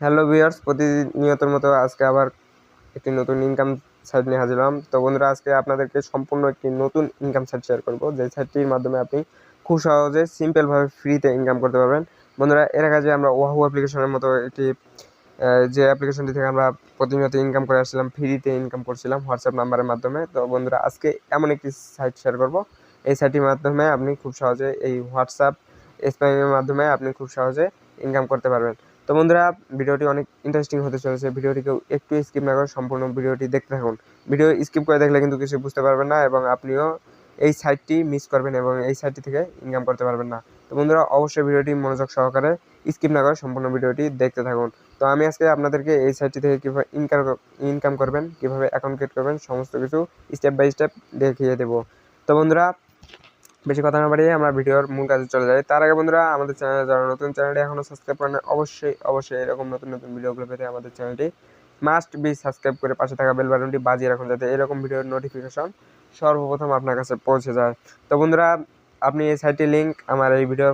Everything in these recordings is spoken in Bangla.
হ্যালো ভিউয়ার্স প্রতিনিয়তর মতো আজকে আবার একটি নতুন ইনকাম সাইট নিয়ে হাজির হলাম। তো বন্ধুরা, আজকে আপনাদেরকে সম্পূর্ণ একটি নতুন ইনকাম সাইট শেয়ার করব। যে সাইটটির মাধ্যমে আপনি খুব সহজে সিম্পলভাবে ফ্রিতে ইনকাম করতে পারবেন। বন্ধুরা, এর আগে আমরা ওয়াহু অ্যাপ্লিকেশনের মতো একটি যে অ্যাপ্লিকেশনটি থেকে আমরা প্রতিনিয়ত ইনকাম করে আসছিলাম ফ্রিতে ইনকাম করছিলাম হোয়াটসঅ্যাপ নাম্বারের মাধ্যমে। তো বন্ধুরা, আজকে এমন একটি সাইট শেয়ার করব। এই সাইটটির মাধ্যমে আপনি খুব সহজে এই হোয়াটসঅ্যাপ স্প্যামের মাধ্যমে আপনি খুব সহজে ইনকাম করতে পারবেন। তো বন্ধুরা, ভিডিওটি অনেক ইন্টারেস্টিং হতে চলেছে। ভিডিওটিকে একটু স্কিপ না করে সম্পূর্ণ ভিডিওটি দেখতে থাকুন। ভিডিও স্কিপ করে দেখলে কিন্তু কিছু বুঝতে পারবেন না এবং আপনিও এই সাইটটি মিস করবেন এবং এই সাইটটি থেকে ইনকাম করতে পারবেন না। তো বন্ধুরা, অবশ্যই ভিডিওটি মনোযোগ সহকারে স্কিপ না করে সম্পূর্ণ ভিডিওটি দেখতে থাকুন। তো আমি আজকে আপনাদেরকে এই সাইটটি থেকে কীভাবে ইনকাম ইনকাম করবেন, কীভাবে অ্যাকাউন্ট ক্রিয়েট করবেন, সমস্ত কিছু স্টেপ বাই স্টেপ দেখিয়ে দেবো। তো বন্ধুরা বেশি কথা না বাড়িয়ে আমরা ভিডিওর মূল কাজে চলে যাই। তার আগে বন্ধুরা, আমাদের চ্যানেলে যারা নতুন, চ্যানেলটি এখনও সাবস্ক্রাইব করেন অবশ্যই অবশ্যই এরকম নতুন নতুন ভিডিওগুলো পেতে আমাদের চ্যানেলটি মাস্ট বি সাবস্ক্রাইব করে পাশে থাকা বেল বাটনটি বাজিয়ে রাখুন যাতে এরকম ভিডিওর নোটিফিকেশন সর্বপ্রথম আপনার কাছে পৌঁছে যায়। তো বন্ধুরা, আপনি এই সাইটটির লিঙ্ক আমার এই ভিডিও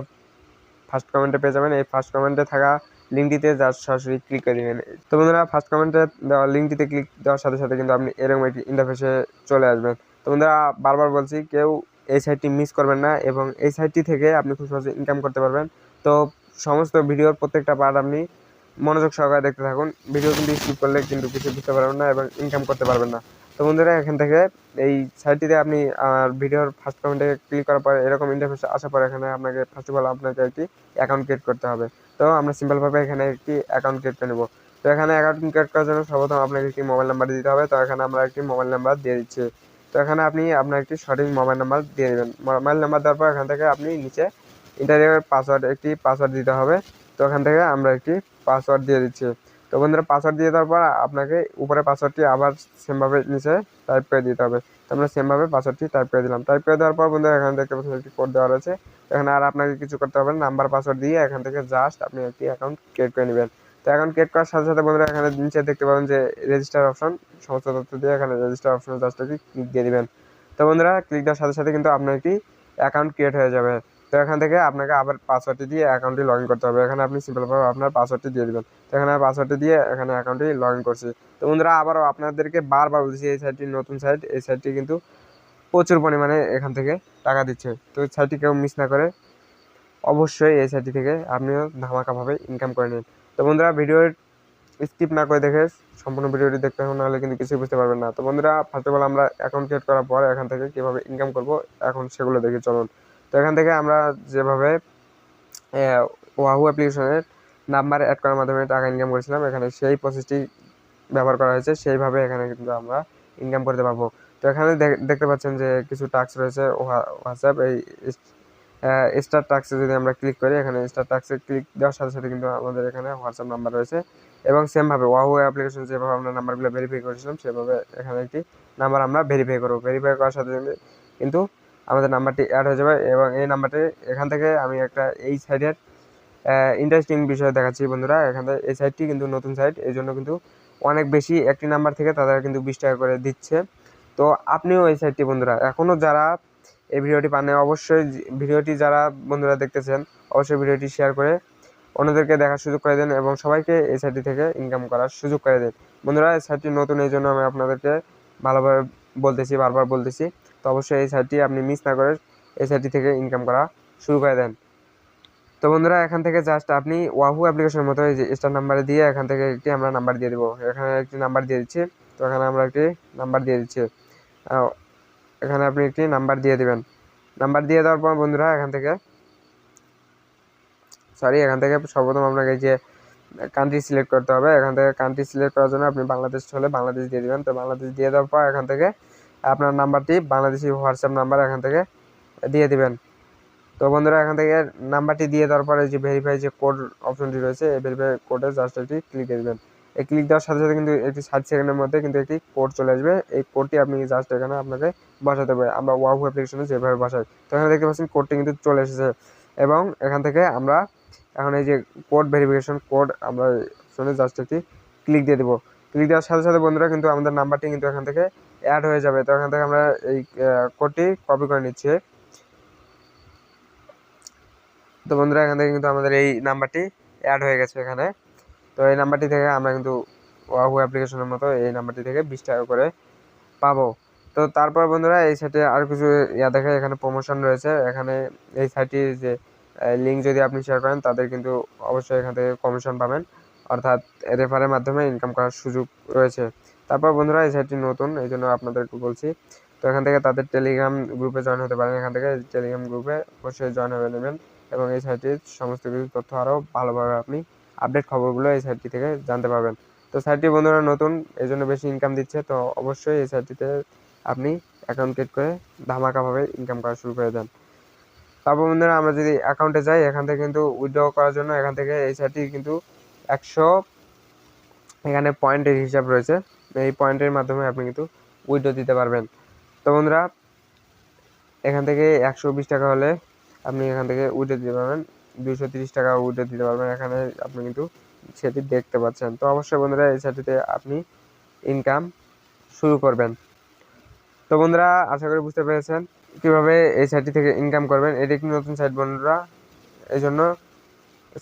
ফার্স্ট কমেন্টে পেয়ে যাবেন। এই ফার্স্ট কমেন্টে থাকা লিঙ্কটিতে যা সরাসরি ক্লিক করে দেবেন। তো বন্ধুরা ফার্স্ট কমেন্টে দেওয়া লিঙ্কটিতে ক্লিক দেওয়ার সাথে সাথে কিন্তু আপনি এরকম একটি ইন্টারফেসে চলে আসবেন। তো বন্ধুরা, বারবার বলছি, কেউ এই সাইটটি মিস করবেন না এবং এই সাইটটি থেকে আপনি খুব সহজে ইনকাম করতে পারবেন। তো সমস্ত ভিডিওর প্রত্যেকটা পার্ট আপনি মনোযোগ সহকারে দেখতে থাকুন। ভিডিও কিন্তু স্কিপ করলে কিন্তু কিছু বুঝতে পারবেন না এবং ইনকাম করতে পারবেন না। তো বন্ধুরা, এখান থেকে এই সাইটটিতে আপনি, আর ভিডিওর ফার্স্ট কমেন্টে ক্লিক করার পরে এরকম ইন্টারফেস আসার পর এখানে আপনাকে ফার্স্ট অফ অল আপনাকে একটি অ্যাকাউন্ট ক্রিয়েট করতে হবে। তো আমরা সিম্পলভাবে এখানে একটি অ্যাকাউন্ট ক্রিয়েট করে নেব। তো এখানে অ্যাকাউন্ট ক্রিয়েট করার জন্য সর্বপ্রথম আপনাকে একটি মোবাইল নাম্বার দিতে হবে। তো এখানে আমরা একটি মোবাইল নাম্বার দিয়ে দিচ্ছি। তো এখানে আপনি আপনার একটি সঠিক মোবাইল নাম্বার দিয়ে দেবেন। মোবাইল নাম্বার দেওয়ার পর এখান থেকে আপনি নিচে ইন্টারনেটের পাসওয়ার্ড একটি পাসওয়ার্ড দিতে হবে। তো এখান থেকে আমরা একটি পাসওয়ার্ড দিয়ে দিচ্ছি। তো বন্ধুরা পাসওয়ার্ড দিয়ে দেওয়ার পর আপনাকে উপরে পাসওয়ার্ডটি আবার সেমভাবে নিচে টাইপ করে দিতে হবে। তো আমরা সেমভাবে পাসওয়ার্ডটি টাইপ করে দিলাম। টাইপ করে দেওয়ার পর বন্ধুরা, এখানে পাচ্ছেন একটি কোড দেওয়া রয়েছে। এখানে আর আপনাকে কিছু করতে হবে না। নাম্বার পাসওয়ার্ড দিয়ে এখান থেকে জাস্ট আপনি একটি অ্যাকাউন্ট ক্রিয়েট করে নেবেন। তো অ্যাকাউন্ট ক্রিয়েট করার সাথে সাথে বন্ধুরা এখানে নিচে দেখতে পাবেন যে রেজিস্টার অপশন সমস্ত তথ্য দিয়ে এখানে রেজিস্টার অপশনে জাস্ট ক্লিক দিয়ে দিবেন। তো বন্ধুরা ক্লিক দেওয়ার সাথে সাথে কিন্তু আপনার একটি অ্যাকাউন্ট ক্রিয়েট হয়ে যাবে। তো এখান থেকে আপনাকে আবার পাসওয়ার্ডটি দিয়ে অ্যাকাউন্টটি লগ ইন করতে হবে। এখানে আপনি সিম্পলভাবে আপনার পাসওয়ার্ডটি দিয়ে দেবেন। তো এখানে পাসওয়ার্ডটি দিয়ে এখানে অ্যাকাউন্টটি লগ ইন করছি। তো বন্ধুরা আবারও আপনাদেরকে বারবার বলছি, এই সাইটটি নতুন সাইট এই সাইটটি কিন্তু প্রচুর পরিমাণে এখান থেকে টাকা দিচ্ছে। তো সাইটটি কেউ মিস না করে অবশ্যই এই সাইটটি থেকে আপনিও ধামাকাভাবে ইনকাম করে নিন। তো বন্ধুরা ভিডিওর স্কিপ না করে দেখে সম্পূর্ণ ভিডিওটি দেখতে হবে নাহলে কিন্তু কিছুই বুঝতে পারবেন না। তো বন্ধুরা ফার্স্ট অফ অল আমরা অ্যাকাউন্ট ক্রিয়েট করার পর এখান থেকে কীভাবে ইনকাম করব, এখন সেগুলো দেখি চলুন। তো এখান থেকে আমরা যেভাবে ওয়াহু অ্যাপ্লিকেশনের নাম্বার অ্যাড করার মাধ্যমে টাকা ইনকাম করেছিলাম, এখানে সেই প্রসেসটি ব্যবহার করা হয়েছে, সেইভাবে এখানে কিন্তু আমরা ইনকাম করতে পারব। তো এখানে দেখ- দেখতে পাচ্ছেন যে কিছু টাস্ক রয়েছে হোয়াটসঅ্যাপ এই স্টার টাক্সে যদি আমরা ক্লিক করি, এখানে স্টার টাক্সে ক্লিক দেওয়ার সাথে সাথে কিন্তু আমাদের এখানে হোয়াটসঅ্যাপ নাম্বার রয়েছে। এবং সেমভাবে ওয়াহু অ্যাপ্লিকেশন যেভাবে আমরা নাম্বারগুলো ভেরিফাই করেছিলাম, সেভাবে এখানে একটি নাম্বার আমরা ভেরিফাই করব। ভেরিফাই করার সাথে কিন্তু আমাদের নাম্বারটি অ্যাড হয়ে যাবে এবং এই নাম্বারটি এখান থেকে আমি একটা এই সাইডের ইন্টারেস্টিং বিষয় দেখাচ্ছি বন্ধুরা। এখান থেকে এই সাইটটি কিন্তু নতুন সাইট এই জন্য কিন্তু অনেক বেশি একটি নাম্বার থেকে তাদের কিন্তু বিশ টাকা করে দিচ্ছে। তো আপনিও এই সাইটটি বন্ধুরা এখনও যারা এই ভিডিওটি পান অবশ্যই ভিডিওটি যারা বন্ধুরা দেখতেছেন, অবশ্যই ভিডিওটি শেয়ার করে অন্যদেরকে দেখার সুযোগ করে দেন এবং সবাইকে এই সাইটটি থেকে ইনকাম করার সুযোগ করে দেন। বন্ধুরা, এই সাইটটি নতুন এই জন্য আমি আপনাদেরকে ভালোভাবে বলতেছি, বারবার বলতেছি। তো অবশ্যই এই সাইটটি আপনি মিস না করে এই সাইটটি থেকে ইনকাম করা শুরু করে দেন। তো বন্ধুরা, এখান থেকে জাস্ট আপনি ওয়াহু অ্যাপ্লিকেশনের মতো এই যে স্টার নাম্বারে দিয়ে এখান থেকে একটি আমরা নাম্বার দিয়ে দেবো। এখানে একটি নাম্বার দিয়ে দিচ্ছি। তো এখানে আমরা একটি নাম্বার দিয়ে দিচ্ছি। এখানে আপনি একটি নাম্বার দিয়ে দিবেন। নাম্বার দিয়ে দেওয়ার পর বন্ধুরা এখান থেকে সরি এখান থেকে সর্বপ্রথম আপনাকে যে কান্ট্রি সিলেক্ট করতে হবে, এখান থেকে কান্ট্রি সিলেক্ট করার জন্য আপনি বাংলাদেশ হলে বাংলাদেশ দিয়ে দিবেন। তো বাংলাদেশ দিয়ে দেওয়ার পর এখান থেকে আপনার নাম্বারটি বাংলাদেশি হোয়াটসঅ্যাপ নাম্বার এখান থেকে দিয়ে দিবেন। তো বন্ধুরা এখান থেকে নাম্বারটি দিয়ে দেওয়ার পরে যে ভেরিফাই যে কোড অপশনটি রয়েছে, এই ভেরিফাই কোডে জাস্ট একটি ক্লিক দিয়ে দেবেন। এই ক্লিক দেওয়ার সাথে সাথে কিন্তু একটি ষাট সেকেন্ডের মধ্যে কিন্তু একটি কোড চলে আসবে। এই কোডটি আপনি জাস্ট এখানে আপনাকে বসাতে হবে। আমরা ওয়াহু অ্যাপ্লিকেশনে যেভাবে বসাই, তো এখানে দেখতে পাচ্ছেন কোডটি কিন্তু চলে এসেছে। এবং এখান থেকে আমরা এখন এই যে কোড ভেরিফিকেশন কোড আমরা শুনে জাস্ট একটি ক্লিক দিয়ে দেবো। ক্লিক দেওয়ার সাথে সাথে বন্ধুরা কিন্তু আমাদের নাম্বারটি কিন্তু এখান থেকে অ্যাড হয়ে যাবে। তো এখান থেকে আমরা এই কোডটি কপি করে নিচ্ছি। তো বন্ধুরা এখান থেকে কিন্তু আমাদের এই নাম্বারটি অ্যাড হয়ে গেছে এখানে। তো এই নাম্বারটি থেকে আমরা কিন্তু ওয়াহু অ্যাপ্লিকেশনের মতো এই নাম্বারটি থেকে বিশ টাকা করে পাবো। তো তারপর বন্ধুরা, এই সাইটে আর কিছু ইয়া দেখে এখানে প্রমোশন রয়েছে। এখানে এই সাইটটির যে লিঙ্ক যদি আপনি শেয়ার করেন, তাদের কিন্তু অবশ্যই এখান থেকে কমিশন পাবেন। অর্থাৎ রেফারের মাধ্যমে ইনকাম করার সুযোগ রয়েছে। তারপর বন্ধুরা, এই সাইটটি নতুন, এই জন্য আপনাদেরকে বলছি। তো এখান থেকে তাদের টেলিগ্রাম গ্রুপে জয়েন হতে পারেন। এখান থেকে টেলিগ্রাম গ্রুপে অবশ্যই জয়েন হয়ে নেবেন এবং এই সাইটটির সমস্ত কিছু তথ্য আরও ভালোভাবে আপনি আপডেট খবরগুলো এই সাইটটি থেকে জানতে পারবেন। তো সাইটটি বন্ধুরা নতুন, এই জন্য বেশি ইনকাম দিচ্ছে, তো অবশ্যই এই সাইটটিতে আপনি অ্যাকাউন্ট ক্রিয়েট করে ধামাকাভাবে ইনকাম করা শুরু করে দেন। তারপর বন্ধুরা আমরা যদি অ্যাকাউন্টে যাই, এখান থেকে কিন্তু উইথড্র করার জন্য এখান থেকে এই সাইটটি কিন্তু একশো এখানে পয়েন্টের হিসাব রয়েছে। এই পয়েন্টের মাধ্যমে আপনি কিন্তু উইথড্র দিতে পারবেন। তো বন্ধুরা, এখান থেকে একশো বিশ টাকা হলে আপনি এখান থেকে উইথড্র দিতে পারবেন। দুশো তিরিশ টাকা উইথড্র দিতে পারবেন। এখানে আপনি কিন্তু সেটি দেখতে পাচ্ছেন। তো অবশ্যই বন্ধুরা, এই সাইটটিতে আপনি ইনকাম শুরু করবেন। তো বন্ধুরা, আশা করি বুঝতে পেরেছেন কীভাবে এই সাইটটি থেকে ইনকাম করবেন। এটি একটি নতুন সাইট বন্ধুরা, এই জন্য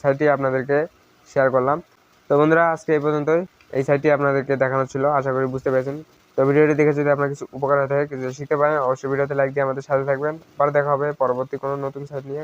সাইটটি আপনাদেরকে শেয়ার করলাম। তো বন্ধুরা, আজকে এই পর্যন্তই। এই সাইটটি আপনাদেরকে দেখানো ছিল, আশা করি বুঝতে পেরেছেন। তো ভিডিওটি দেখে যদি আপনার কিছু উপকার হয়ে থাকে, কিছু শিখতে পারেন, অবশ্যই ভিডিওতে লাইক দিয়ে আমাদের সাথে থাকবেন। পরে দেখা হবে পরবর্তী কোনো নতুন সাইট নিয়ে।